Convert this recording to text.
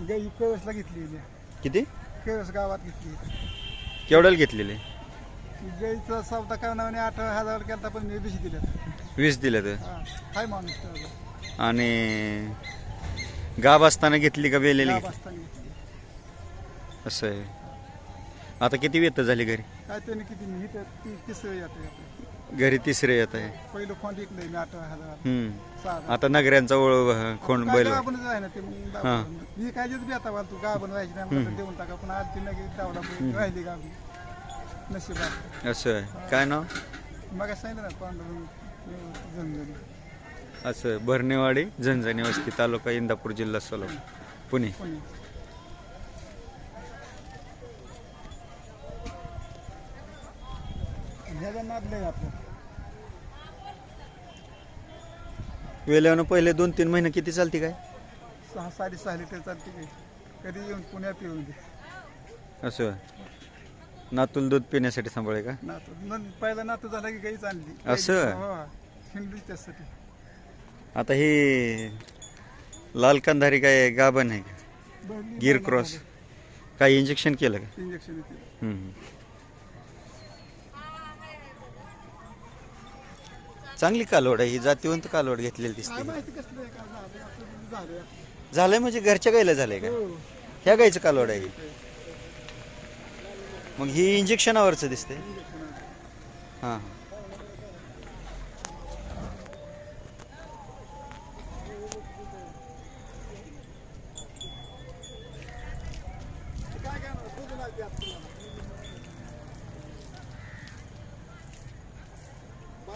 गाई केळसला घेतली किती? केळस गावात घेतली केवढ्याला घेतलेले? गाईचा सौदा करणाऱ्याने आठ हजार केला पण मी बिशी दिल्यात वीस दिले तर हा हाय माणूस तेवढा. आणि गाब असताना घेतली का वेलेली गाव असताना घेतली. असं आहे. आता किती वेत झाली घरी? काय त्याने किती मी तर ती तिसरं येतं. घरी तिसरे येत आहे. पहिलं खोंड ऐकलंय मी आठ हजार हम्म. सहा हजार. आता नगऱ्यांचा ओळ खोंड बैल. गाभणच आहे ना ते मग हा. दाबून. मी काय देत बेता तू नाही तर देऊन टाका पण आज ती नगे दावला राहिली गाभी नशिबात असं आहे. काय नाव? मग सांगितलं ना पांडुरंग असं भरणेवाडी झंझणी वस्ती तालुका इंदापूर जिल्हा सोलापूर. पुणे. पुणे. नाद लय आपलं. वेल्यानं पहिले दोन तीन महिने किती चालते काय? सहा साडेसहा लिटर चालते काही कधी येऊन पुण्यात येऊन दे. असं. नातूल दूध पिण्यासाठी सांभाळे का? नातू पहिला नातू झाला की गाईच आणली. असं? हो. हिंडली त्यासाठी. आता ही लाल कंधारी काय गाभण आहे का? गिर क्रॉस काही इंजेक्शन केलं का? इंजेक्शन येते. चांगली कालवड आहे ही जातीवंत कालवड घेतलेली काय दिसते माहिती कसलं आहे, झालं आपलं झालं झालंय. म्हणजे घरच्या गायला झालंय का? हो. ह्या गायचं कालवड आहे ही. मग ही इंजेक्शनावरच दिसते हां काय काय नाही, दूध नाही द्या तुम्हाला. बाईने धरून द्या, कोणी धरून द्या, चालत जाणार नाही. आणि ती काय हाक- हाकी दिवस आहे. आता तुम्ही साधे असताल